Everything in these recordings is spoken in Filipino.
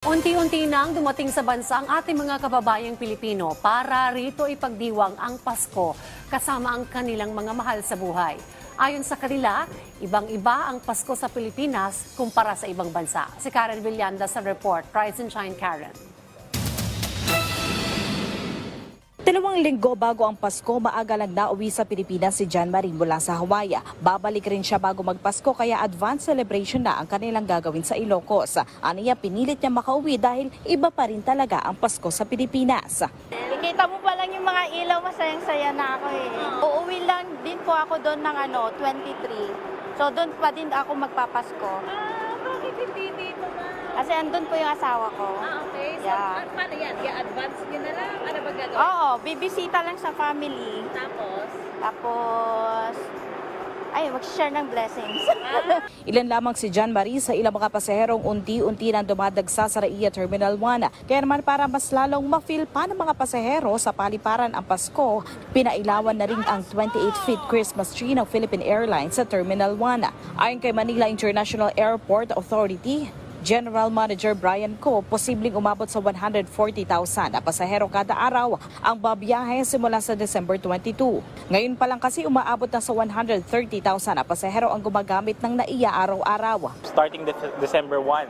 Unti-unti nang dumating sa bansa ang ating mga kababayang Pilipino para rito ipagdiwang ang Pasko kasama ang kanilang mga mahal sa buhay. Ayon sa kanila, ibang-iba ang Pasko sa Pilipinas kumpara sa ibang bansa. Si Karen Villanda sa report. Rise and Shine, Karen. Dalawang linggo bago ang Pasko, maaga lang nauwi sa Pilipinas si John Marie mula sa Hawaii. Babalik rin siya bago magpasko kaya advance celebration na ang kanilang gagawin sa Ilocos. Aniya pinilit niya makauwi dahil iba pa rin talaga ang Pasko sa Pilipinas. Kita mo pa lang yung mga ilaw, masayang-saya na ako eh. Uuwi lang din po ako doon ng ano, 23. So doon pa din ako magpapasko. Ah, bakit hindi dito na? Kasi andun po yung asawa ko. Ah, okay. So, Yeah. ah, paano yan? I-advance nyo na lang? Ano ba gagawin? Oo, bibisita lang sa family. Tapos, Tapos, ay, mag-share ng blessings. ah, Ilan lamang si John Marie sa ilang mga pasaherong unti-unti nang dumadagsa sa Raiya Terminal 1. Kaya naman para mas lalong ma-feel pa ng mga pasahero sa paliparan ang Pasko, pinailawan na rin ang 28-feet Christmas tree ng Philippine Airlines sa Terminal 1. Ayon kay Manila International Airport Authority, General Manager Brian Co, posibleng umabot sa 140,000 na pasahero kada araw ang babiyahe simula sa December 22. Ngayon pa lang kasi umaabot na sa 130,000 na pasahero ang gumagamit ng NAIA araw-araw. starting De- December 1,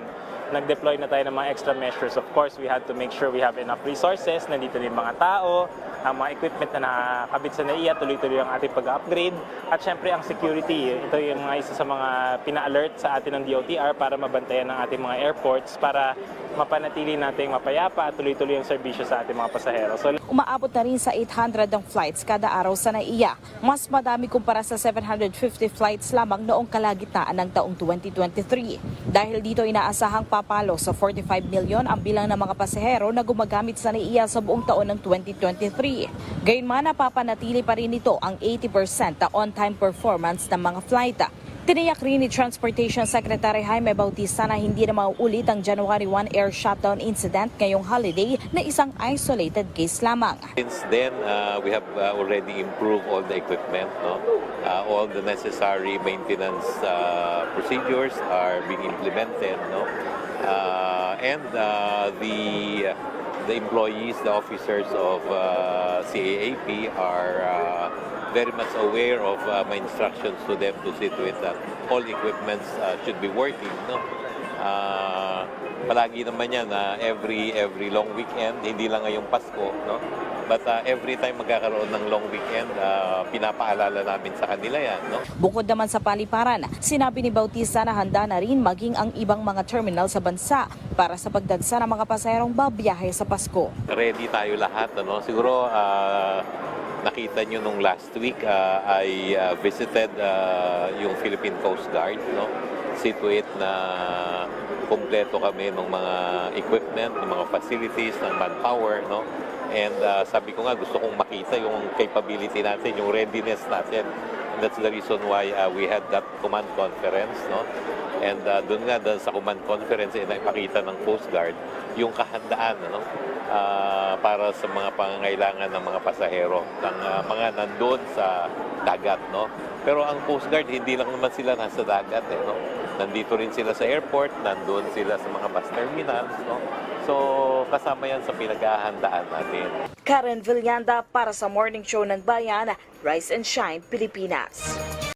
nag-deploy na tayo ng mga extra measures. Of course, we had to make sure we have enough resources. Nandito din mga tao, ang mga equipment na nakakabit sa NAIA, tuloy-tuloy ang ating pag-upgrade. At syempre, ang security. Ito yung mga isa sa mga pina-alert sa atin ng DOTR para mabantayan ng ating mga airports para mapanatili nating mapayapa at tuloy-tuloy ang serbisyo sa ating mga pasahero. So, Umaabot na rin sa 800 ang flights kada araw sa NAIA. Mas madami kumpara sa 750 flights lamang noong kalagitnaan ng taong 2023. Dahil dito inaasahang papalo sa 45 milyon ang bilang ng mga pasahero na gumagamit sa NAIA sa buong taon ng 2023. Gayunman napapanatili pa rin ito ang 80% na on-time performance ng mga flight. Tiniyak rin ni Transportation Secretary Jaime Bautista na hindi na mauulit ang January 1 air shutdown incident ngayong holiday na isang isolated case lamang. Since then, uh, we have uh, already improved all the equipment. No? Uh, all the necessary maintenance uh, procedures are being implemented. No? Uh, and uh, the the employees, the officers of uh, CAAP are uh, very much aware of uh, my instructions to them to see to it that all equipments uh, should be working. No? Ah, palagi naman yan na every every long weekend, hindi lang ngayong Pasko, no? But ah, every time magkakaroon ng long weekend, ah, pinapaalala namin sa kanila yan, no? Bukod naman sa paliparan, sinabi ni Bautista na handa na rin maging ang ibang mga terminal sa bansa para sa pagdagsa ng mga pasaherong babiyahe sa Pasko. Ready tayo lahat, ano? Siguro ah, nakita nyo nung last week, ah, I ah, visited ah, yung Philippine Coast Guard, no? See na kompleto kami ng mga equipment, ng mga facilities, ng manpower, no? And ah, sabi ko nga, gusto kong makita yung capability natin, yung readiness natin. That's the reason why ah, we had that command conference, no? And uh, doon nga doon sa command conference ay naipakita ng Coast Guard yung kahandaan ano ah, para sa mga pangangailangan ng mga pasahero ng ah, mga nandoon sa dagat no. Pero ang Coast Guard hindi lang naman sila nasa dagat eh no. Nandito rin sila sa airport, nandoon sila sa mga bus terminals no. So kasama yan sa pinaghahandaan natin. Karen Villanda para sa Morning Show ng Bayan, Rise and Shine, Pilipinas.